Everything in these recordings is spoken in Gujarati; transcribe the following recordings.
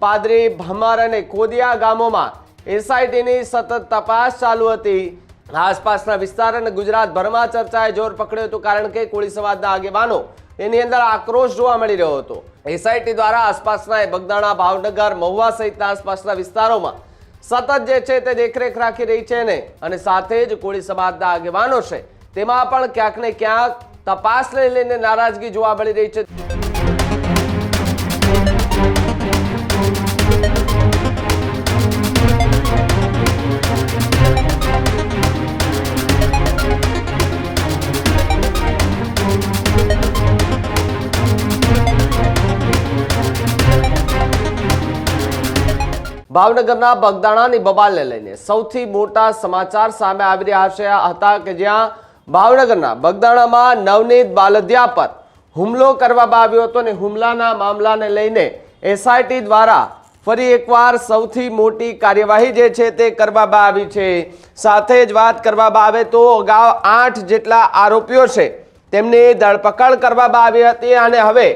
પાદરી, ભમર અને કોદિયા ગામોમાં એસઆઈટીની સતત તપાસ ચાલુ હતી. આસપાસના વિસ્તાર અને ગુજરાતભરમાં ચર્ચાએ જોર પકડ્યું હતું કારણ કે કોળી સમાજના આગેવાનો એની અંદર આક્રોશ જોવા મળી રહ્યો હતો. એસઆઈટી દ્વારા આસપાસના બગદાણા, ભાવનગર, મહુવા સહિતના આસપાસના વિસ્તારોમાં સતત જે છે તે દેખરેખ રાખી રહી છે ને, અને સાથે જ કોળી સમાજના આગેવાનો છે, તેમાં પણ ક્યાંક ને ક્યાંક તપાસને લઈને નારાજગી જોવા મળી રહી છે. ભાવનગરના બગદાણાની બબાલને લઈને સૌથી મોટા સમાચાર સામે આવી રહ્યા હતા કે જ્યાં ભાવનગરના બગદાણામાં નવનીત બાલદિયા પર હુમલો કરવામાં આવ્યો હતો અને હુમલાના મામલાને લઈને એસઆઈટી દ્વારા ફરી એકવાર સૌથી મોટી કાર્યવાહી જે છે તે કરવામાં આવી છે. સાથે જ વાત કરવામાં આવે તો અગાઉ આઠ જેટલા આરોપીઓ છે, તેમની ધરપકડ કરવામાં આવી હતી અને હવે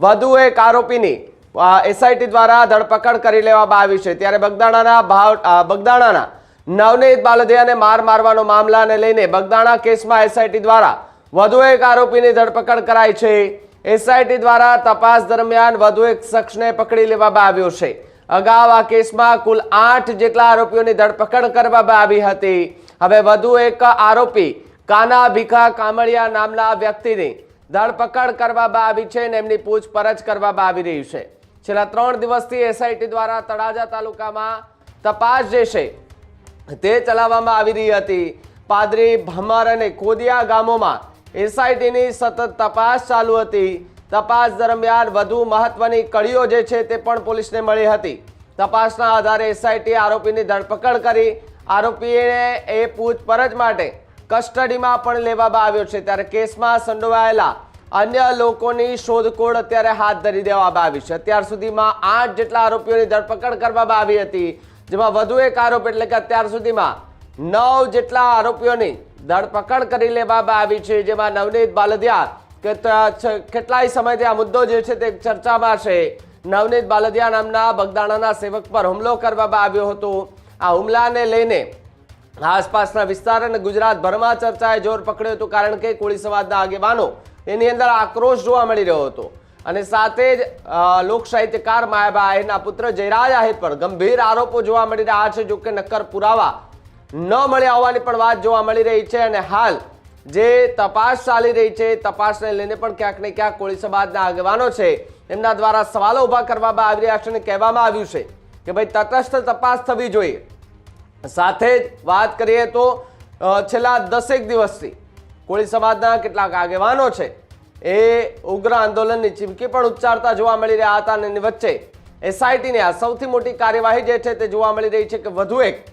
વધુ એક આરોપીની એસઆઈટી દ્વારા ધરપકડ કરી લેવામાં આવી છે. ત્યારે બગદાણાના ભાવ બગદાણાના નવનીત બાલદિયાને માર મારવાનો મામલાને લઈને બગદાણા કેસમાં એસઆઈટી દ્વારા વધુ એક આરોપીની ધરપકડ કરાઈ છે. એસઆઈટી દ્વારા તપાસ દરમિયાન વધુ એક શખ્સને પકડી લેવામાં આવ્યો છે. અગાઉ આ કેસમાં કુલ આઠ જેટલા આરોપીઓની ધરપકડ કરવામાં આવી હતી. હવે વધુ એક આરોપી કાના ભીખા કામળિયા નામના વ્યક્તિની ધરપકડ કરવામાં આવી છે અને એમની પૂછપરછ કરવામાં આવી રહી છે. છેલ્લા ત્રણ દિવસથી એસઆઈટી દ્વારા તળાજા તાલુકામાં તપાસ જે છે, તે ચલાવવામાં આવી રહી હતી. પાદરી, ભમર અને કોદિયા ગામોમાં એસઆઈટીની સતત તપાસ ચાલુ હતી. તપાસ દરમિયાન વધુ મહત્વની કડીઓ જે છે, તે પણ પોલીસને મળી હતી. તપાસના આધારે એસઆઈટી આરોપીની ધરપકડ કરી. આરોપીને એ પૂછપરછ માટે કસ્ટડીમાં પણ લેવામાં આવ્યો છે. ત્યારે કેસમાં સંડોવાયેલા અન્ય લોકોની શોધખોળ અત્યારે હાથ ધરી દેવામાં આવી છે. અત્યાર સુધીમાં આઠ જેટલા આરોપીઓની ધરપકડ કરવામાં આવી હતી. જેમાં વધુ એક આરોપ એટલે કે અત્યાર સુધીમાં નવ જેટલા આરોપીઓની ધરપકડ કરી લેવામાં આવી છે. જેમાં નવનીત બાલદિયા કે કેટલાય સમયથી આ મુદ્દો જે છે તે ચર્ચામાં છે. નવનીત બાલદિયા નામના બગદાણાના સેવક પર હુમલો કરવામાં આવ્યો હતો. આ હુમલાને લઈને આસપાસના વિસ્તાર અને ગુજરાતભરમાં ચર્ચાએ જોર પકડ્યું હતું. કારણ કે કોળી સમાજના આગેવાનો એની અંદર આક્રોશ જોવા મળી રહ્યો હતો. અને સાથે જ લોક સાહિત્યકાર માયાબા આહિરના પુત્ર જયરાજ આહિર પર ગંભીર આરોપો જોવા મળી રહ્યા છે જો કે નક્કર પુરાવા ન મળ્યા હોવાની પણ વાત જોવા મળી રહી છે. અને હાલ જે તપાસ ચાલી રહી છે તપાસને લઈને પણ ક્યાંક ને ક્યાંક કોળી સમાજના આગેવાનો છે, એમના દ્વારા સવાલો ઊભા કરવામાં આવી રહ્યા છે અને કહેવામાં આવ્યું છે કે ભાઈ, તટસ્થ તપાસ થવી જોઈએ. સાથે જ વાત કરીએ તો છેલ્લા દસેક દિવસથી કોળી સમાજના કેટલાક આગેવાનો છે. એ ઉગ્ર આંદોલનની ચીમકી પણ ઉચ્ચારતા જોવા મળી રહ્યા હતા અને એની વચ્ચે એસઆઈટીની આ સૌથી મોટી કાર્યવાહી જે છે તે જોવા મળી રહી છે કે વધુ એક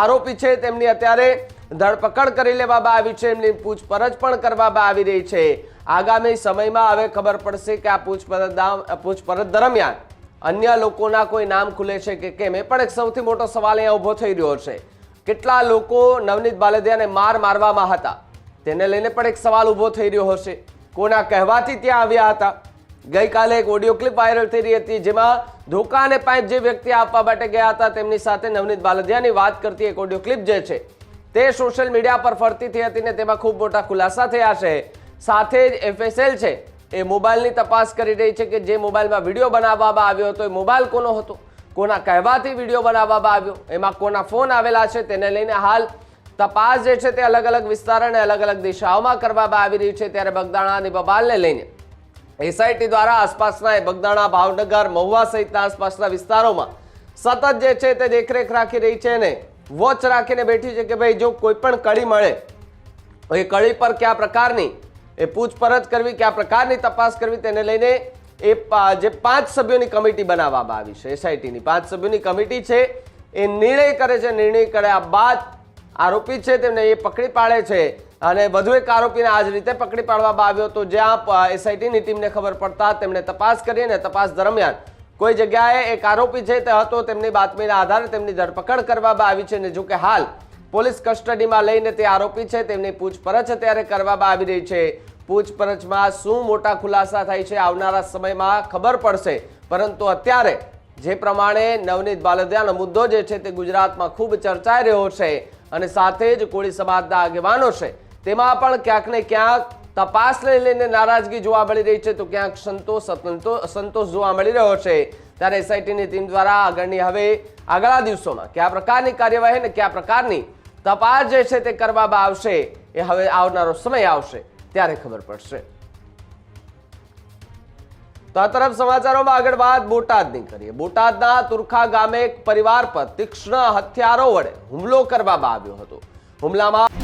આરોપી છે તેમની અત્યારે ધરપકડ કરી લેવામાં આવી છે, એમની પૂછપરછ પણ કરવામાં આવી રહી છે. આગામી સમયમાં હવે ખબર પડશે કે આ પૂછપરછ પૂછપરછ દરમિયાન અન્ય લોકોના કોઈ નામ ખુલે છે કે કેમ, એ પણ એક સૌથી મોટો સવાલ અહીંયા ઊભો થઈ રહ્યો છે. કેટલા લોકો નવનીત બાલદિયાને માર મારવામાં હતા? તેને લઈને પણ એક સવાલ ઊભો થઈ રહ્યો હશે. કોના કહેવાથી ત્યાં આવ્યા હતા? ગઈકાલે એક ઓડિયો ક્લિપ વાયરલ થઈ રહી હતી જેમાં ધોકા અને પાઇપ જે વ્યક્તિ આપવા માટે ગયા હતા, તેમની સાથે નવનીત બાલદિયાની વાત કરતી એક ઓડિયો ક્લિપ જે છે, તે સોશિયલ મીડિયા પર ફરતી થઈ હતી ને તેમાં ખૂબ મોટા ખુલાસા થયા છે. સાથે જ એફએસએલ છે, એ મોબાઈલની તપાસ કરી રહી છે કે જે મોબાઈલમાં વીડિયો બનાવવામાં આવ્યો હતો, એ મોબાઈલ કોનો હતો? કોના કહેવાથી વીડિયો બનાવવામાં આવ્યો? એમાં કોના ફોન આવેલા છે? તેને લઈને હાલ તપાસ જે છે તે અલગ અલગ વિસ્તાર અને અલગ અલગ દિશાઓમાં કરવામાં આવી રહી છે ત્યારે બગદાણાની બબાલને લઈને એસઆઈટી દ્વારા આસપાસના બગદાણા, ભાવનગર, મહુવા સહિતના આસપાસના વિસ્તારોમાં સતત જે છે તે દેખરેખ રાખી રહી છે અને વોચ રાખીને બેઠી છે કે ભાઈ જો કોઈ પણ કડી મળે એ કડી પર કયા પ્રકારની, એ પૂછપરછ કરવી, કયા પ્રકારની તપાસ કરવી તેને લઈને એ જે પાંચ સભ્યોની કમિટી બનાવવામાં આવી છે. એસઆઈટીની પાંચ સભ્યોની કમિટી છે, એ નિર્ણય કરે છે. નિર્ણય કર્યા બાદ આરોપી છે, તેમને એ પકડી પાડે છે અને વધુ એક આરોપીને આ જ રીતે પકડી પાડવામાં આવ્યો હતો, જ્યાં એસઆઈટીની ટીમને ખબર પડતા તેમણે તપાસ કરી અને તપાસ દરમિયાન કોઈ જગ્યાએ એક આરોપી છે, તે હતો, તેમની બાતમીના આધારે તેમની ધરપકડ કરવામાં આવી છે અને જો કે હાલ પોલીસ કસ્ટડીમાં લઈને તે આરોપી છે, તેમની પૂછપરછ અત્યારે કરવામાં આવી રહી છે. પૂછપરછમાં શું મોટા ખુલાસા થાય છે, આવનારા સમયમાં ખબર પડશે, પરંતુ અત્યારે જે પ્રમાણે નવનીત બાલદિયાનો મુદ્દો જે છે તે ગુજરાતમાં ખૂબ ચર્ચાઈ રહ્યો છે અને સાથે જ કોળી સમાજના આગેવાનો છે. તેમાં પણ ક્યાંક ને ક્યાંક તપાસને લઈને નારાજગી જોવા મળી રહી છે. તો ક્યાંક સંતોષ સંતોષ જોવા મળી રહ્યો છે. ત્યારે એસઆઈટીની ટીમ દ્વારા આગળની હવે આગળના દિવસોમાં કયા પ્રકારની કાર્યવાહી અને કયા પ્રકારની તપાસ જે છે તે કરવામાં આવશે એ હવે આવનારો સમય આવશે. ત્યારે ખબર પડશે. તો આ તરફ સમાચારોમાં આગળ વાત બોટાદની કરીએ. બોટાદના તુરખા ગામે એક પરિવાર પર તીક્ષ્ણ હથિયારો વડે હુમલો કરવામાં આવ્યો હતો. હુમલામાં